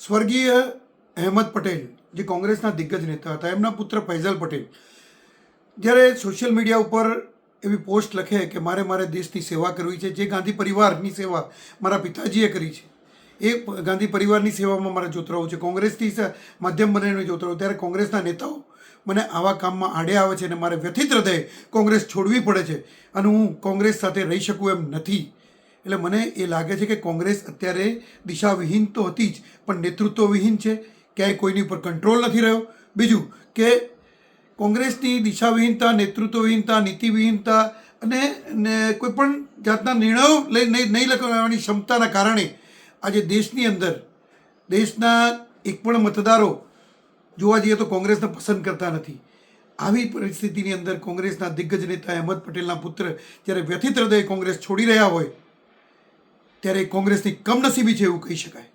સ્વર્ગીય અહેમદ પટેલ, જે કોંગ્રેસના દિગ્ગજ નેતા હતા, એમના પુત્ર ફૈઝલ પટેલ. જ્યારે સોશિયલ મીડિયા ઉપર એવી પોસ્ટ લખે કે મારે મારે દેશની સેવા કરવી છે, જે ગાંધી પરિવારની સેવા મારા પિતાજીએ કરી છે, એ ગાંધી પરિવારની સેવામાં મારે જોતરાવું છે. કોંગ્રેસથી માધ્યમ બનીને જોતરાવું ત્યારે કોંગ્રેસના નેતાઓ મને આવા કામમાં આડે આવે છે અને મારે વ્યથિત હૃદય કોંગ્રેસ છોડવી પડે છે અને હું કોંગ્રેસ સાથે રહી શકું એમ નથી. એટલે મને એ લાગે છે કે કોંગ્રેસ અત્યારે દિશાવિહીન તો હતી જ, પણ નેતૃત્વવિહીન છે. ક્યાંય કોઈની ઉપર કંટ્રોલ નથી રહ્યો. બીજું કે કોંગ્રેસની દિશાવિહીનતા, નેતૃત્વવિહીનતા, નીતિવિહીનતા અને ને કોઈ પણ જાતના નિર્ણયો લઈ નહીં નહીં લેવાની ક્ષમતાના કારણે આજે દેશની અંદર, દેશના એક પણ મતદારો જોવા જઈએ તો કોંગ્રેસને પસંદ કરતા નથી. આવી પરિસ્થિતિની અંદર કોંગ્રેસના દિગ્ગજ નેતા અહેમદ પટેલના પુત્ર જ્યારે વ્યથિત હૃદયે કોંગ્રેસ છોડી રહ્યા હોય ત્યારે કોંગ્રેસની કમનસીબી છે એવું કહી શકાય.